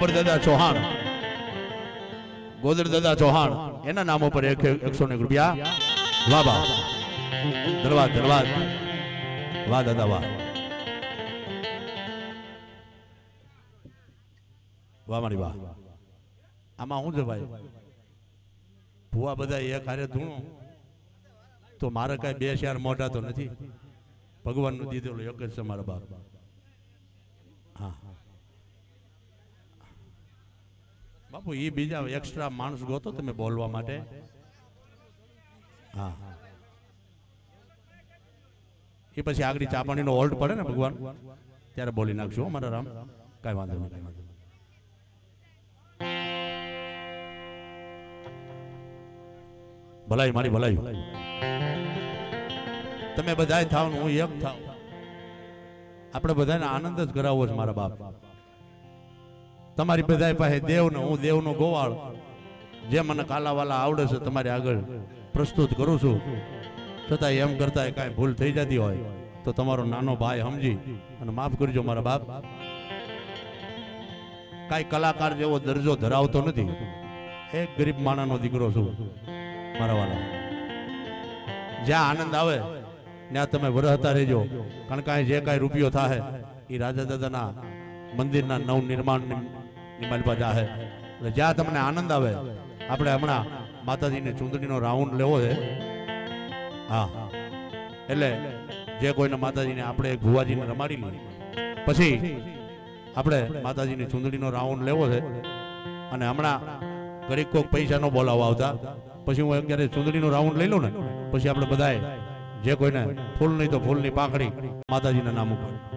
ગોબર દાદા ચૌહાણ. ગોદર દાદા ચૌહાણ. એના નામ ઉપર એક એકસો ને રૂપિયા. વાહ વાહ. ધન્યવાદ ધન્યવાદ. વાહ, દાદા, વાહ. વાહ, મારી વાહ. આમાં શું છે ભાઈ? ભુવા બધા એક હારે ધૂણું. તો મારે કઈ બે ચાર મોઢા તો નથી. ભગવાનનું દીધેલું એક જ છે મારા બાપ. હા. બાપુ એ બીજા એક્સ્ટ્રા માણસ ગોતો તમે બોલવા માટે. હા. એ પછી આગળ ચાપાણીનો હોલ્ડ પડે ને ભગવાન? ત્યારે બોલી નાખશું મારા રામ. કાંઈ વાંધો નહીં. કાંઈ વાંધો. ભલાઈ, મારી ભલાઈ. તમે બધાય થાવ હું એક થાવ. આપણે બધાને આનંદ જ કરાવવો છે મારા બાપ. તમારી બધા પાસે દેવ ને હું દેવનો ગોવાળ. જે મને કાલાવાલા આવડે છે તમારી આગળ પ્રસ્તુત કરું છું. છતાં એમ કરતા કાંઈ ભૂલ થઈ જતી હોય તો તમારો નાનો ભાઈ સમજી અને માફ કરજો મારા બાપ. કાંઈ કલાકાર જેવો દરજ્જો ધરાવતો નથી. એક ગરીબ માણાનો દીકરો છું, મારા વાળા જ્યાં આનંદ આવે, ત્યાં તમે વરહતા રહેજો. કારણ કે જે કાંઈ રૂપિયો થાય એ રાજા દાદાના મંદિરના નવ નિર્માણ નિમાલપા જાહે એટલે જ્યાં તમને આનંદ આવે, આપણે હમણાં માતાજીની ચૂંદડીનો રાઉન્ડ લેવો છે. હા. એટલે જે કોઈને માતાજીને આપણે ભુવાજીને રમાડી લઈએ. પછી આપણે માતાજીની ચૂંદડીનો રાઉન્ડ લેવો છે. અને હમણાં ઘડીક કોઈક પૈસા નો બોલાવવા આવતા. પછી હું અત્યારે ચૂંદડીનો રાઉન્ડ લઈ લઉં ને. પછી આપણે બધાએ જે કોઈને ફૂલ નહીં તો ફૂલની પાંખડી માતાજીના નામ ઉપર.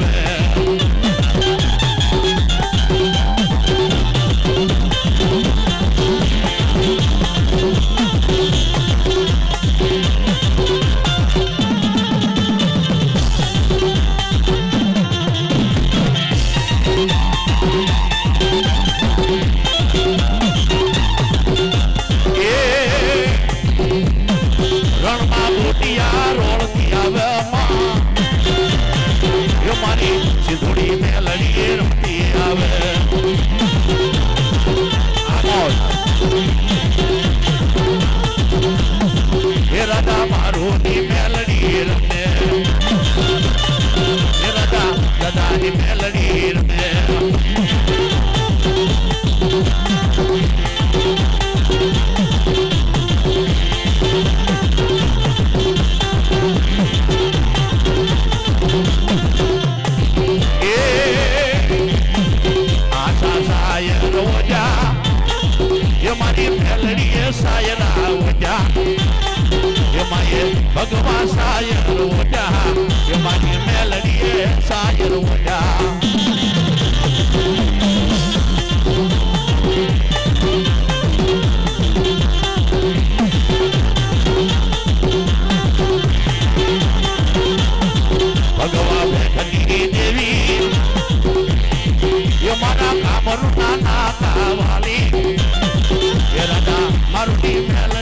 saber. સાયલા ઉડા એમાંય ભગવાન સાયર ઉડા એમાંય મેલડીએ સાયર ઉડા ભગવાન દેવી. એ મારા કામરૂ નાના રાજા મારુતિ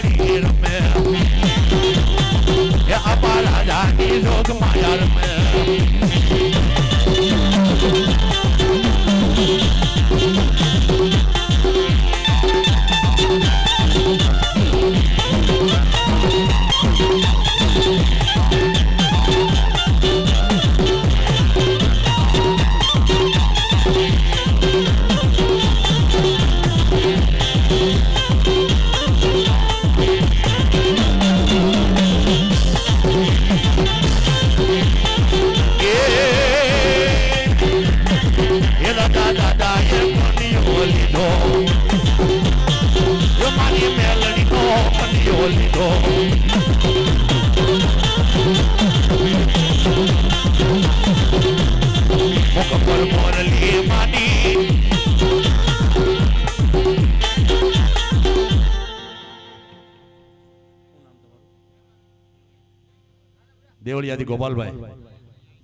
દેવળિયાથી ગોપાલભાઈ,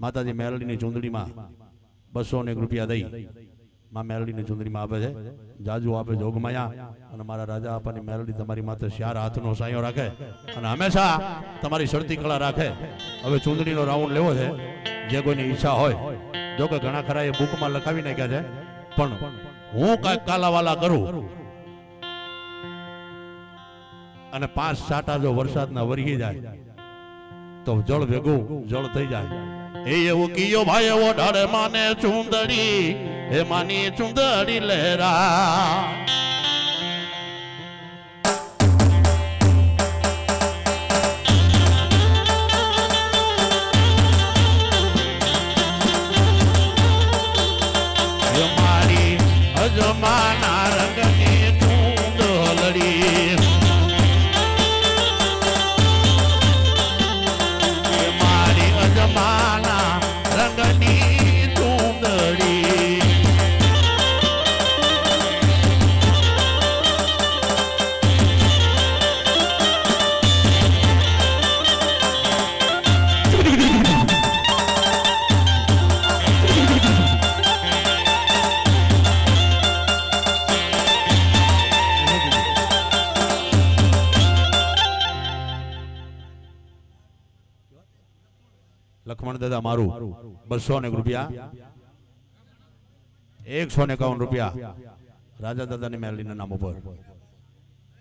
માતાજી મેલડીની ચૂંદડીમાં બસો ને રૂપિયા દઈ માં મેલડીની ચૂંદડીમાં આપે છે. જાજુ આપે જોગમાયા અને મારા રાજા આપવાની મેલડી તમારી માથે શ્યાર હાથનો સાયો રાખે અને હંમેશા તમારી શરતી કળા રાખે. હવે ચૂંદડીનો રાઉન્ડ લેવો છે, જે કોઈની ઈચ્છા હોય. જો કે ઘણા ખરા એ બુકમાં લખાવી નાખ્યા છે, પણ હું કાંઈક કાલાવાલા કરું. અને પાંચ સાટા જો વરસાદના વરગી જાય તો જળ ભેગું, જળ થઈ જાય. એ એવું કિયો ભાઈ, એવો ઢાળે માને ચુંદડી, એ માની ચુંદડી લહેરા લખમણ દાદા મારું બસો ને રૂપિયા. એકસો ને એકાવન રૂપિયા રાજા દાદાની મેલડીના નામ ઉપર.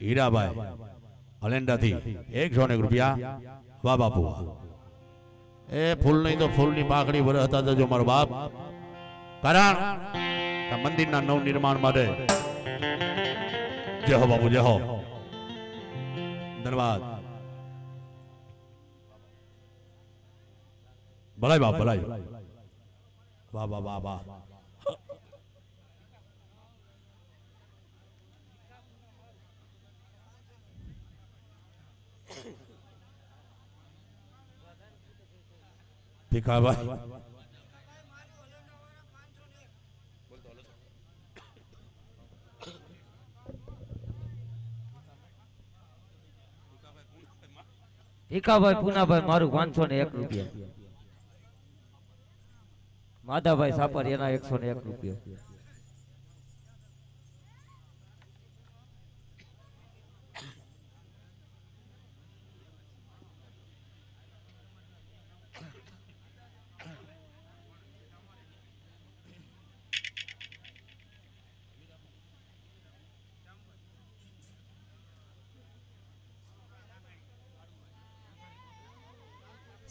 હીરાભાઈ હલેન્ડાથી એકસો ને રૂપિયા. વા બાપુ. એ ફૂલ નહીં તો ફૂલની પાકડી ભરે હતા જો મારો બાપ. કારણ મંદિરના નવ નિર્માણ માટે. જય હો બાપુ, જય હો. ધન્યવાદ. ભલાઈ બા ભલાઈ. વાહ વાહ વાહ વાહ. ભીખાભાઈ. ભીખાભાઈ પૂનાભાઈ મારું પાંચસો ને એક રૂપિયા. માધાભાઈ સાપર એના એકસો ને એક રૂપિયા.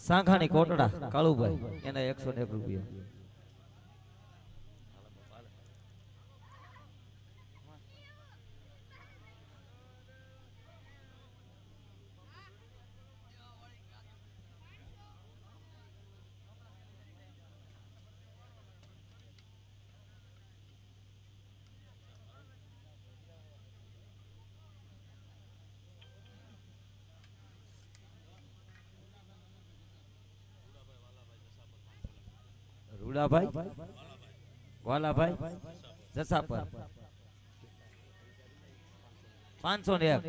સાંખાની કોટડા, કાળુભાઈ, એના એકસો ને એક રૂપિયા. ભુલાભાઈ વાલાભાઈ? જસાપર. પાંચસો ને એક.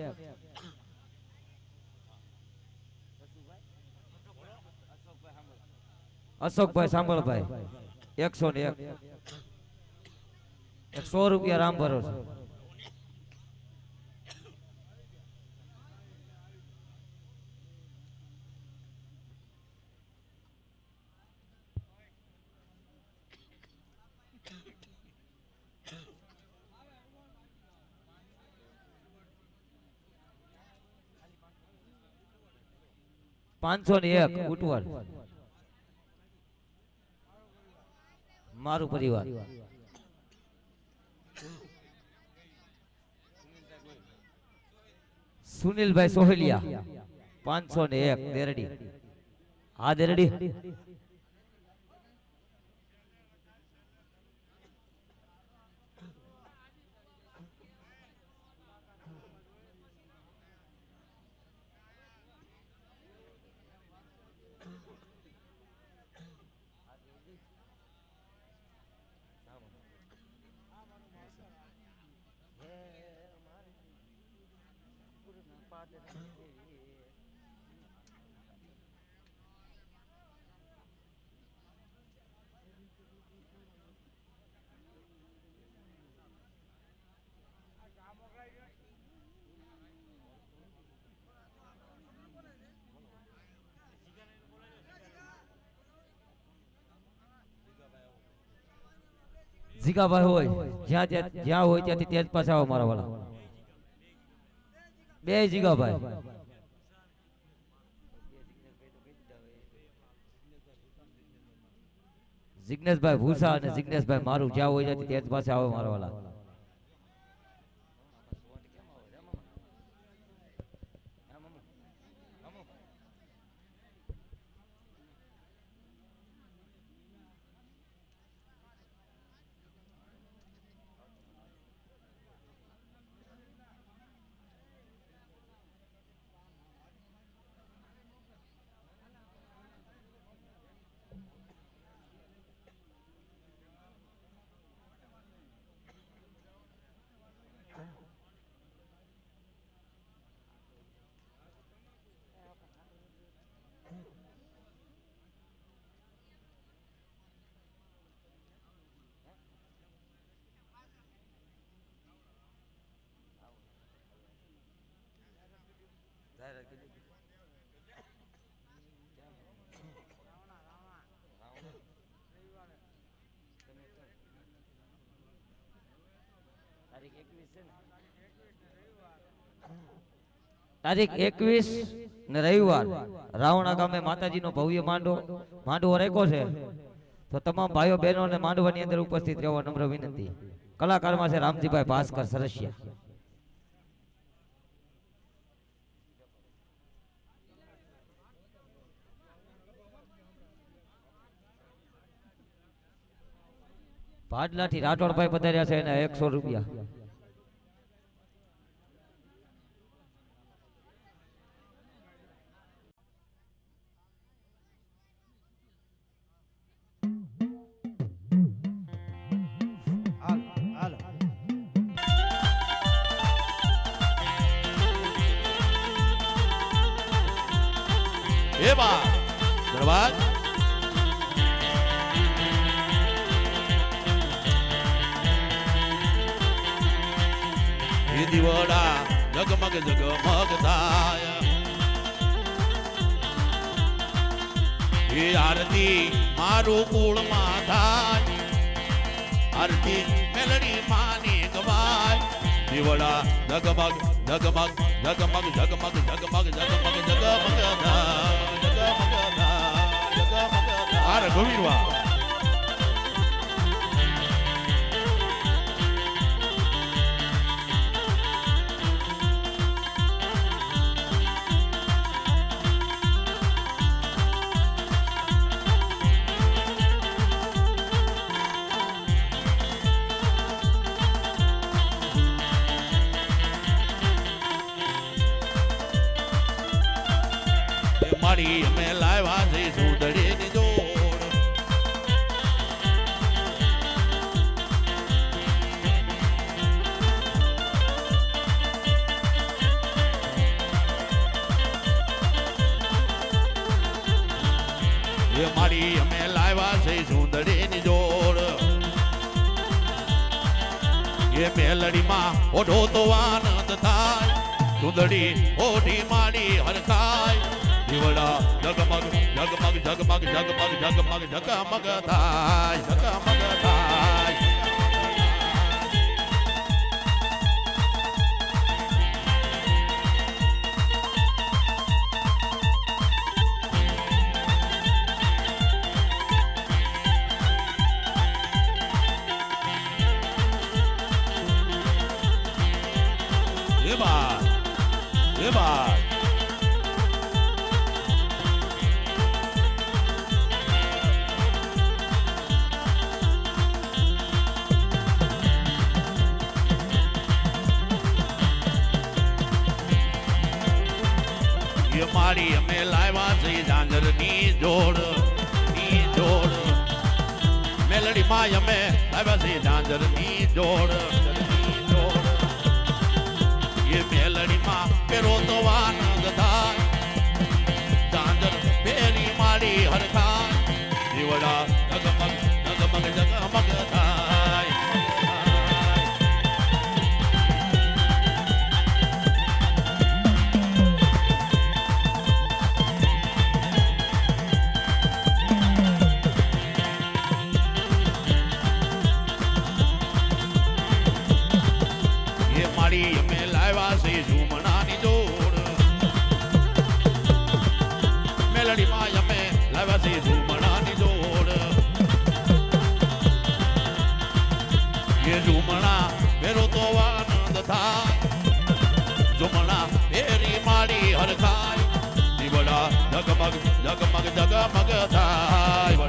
અશોકભાઈ સાંભળભાઈ એકસો ને એક સો રૂપિયા રામ ભરોસે. પાંચસો ને એક ઉટવર મારું પરિવાર. સુનિલભાઈ સોહલિયા. પાંચસો ને એક દેરડી. હા દેરડી. જીગાભાઈ હોય જ્યાં જ્યાં જ્યાં હોય ત્યાંથી ત્યાં જ પાછા આવો મારા વાળા. બે જીગાભાઈ જિગ્નેશભાઈ ભૂસા અને જિગ્નેશભાઈ મારું જ્યાં હોય ત્યાં જ પાસે આવે મારા વાળા તારીખ એકવીસ ને? રવિવાર રાવણા ગામે માતાજીનો ભવ્ય માંડો માંડવો રાખ્યો છે. તો તમામ ભાઈઓ બહેનો ને માંડવાની અંદર ઉપસ્થિત રહેવા નમ્ર વિનંતી. કલાકારમાં છે રામજીભાઈ ભાસ્કર સરસિયા. ભાડલાથી રાઠોડભાઈ પધાર્યા છે એને એકસો રૂપિયા. દીવડા જગમગ જગમગ થાય એ આરતી મારું કુળમાં થાય આરતી મેલડી માની ગવાય દીવડા જગમગ જગમગ જગમગ જગમગ જગમગ જગમગ જગમગ થાય જગમગ થાય જગમગ તારી અમે લાવ્યા છે સુધડીની જોડ. મારી અમે લાવ્યા છે સુંદરીની જોડ. એ મેલડીમાં ઓઢો તો આનંદ થાય. સુંદરી ઓઢી માડી હરખાય. દીવડા જગમગ જગમગ જગમગ જગમગ જગમગ જગમગ થાય જગમગ થાય એ મારી અમે લાવ્યા છે ઝાંઝરની જોડ, ની જોડ. મેલડી માં અમે લાવ્યા છે ઝાંઝરની જોડ એ મેલડીમાં પેરો તો આનંદ થાય એ જુમણા મેરો તો આનંદ થાય. જુમણા પેરી મારી હરખાય. દીવડા જગમગ જગમગ જગમગ થાય.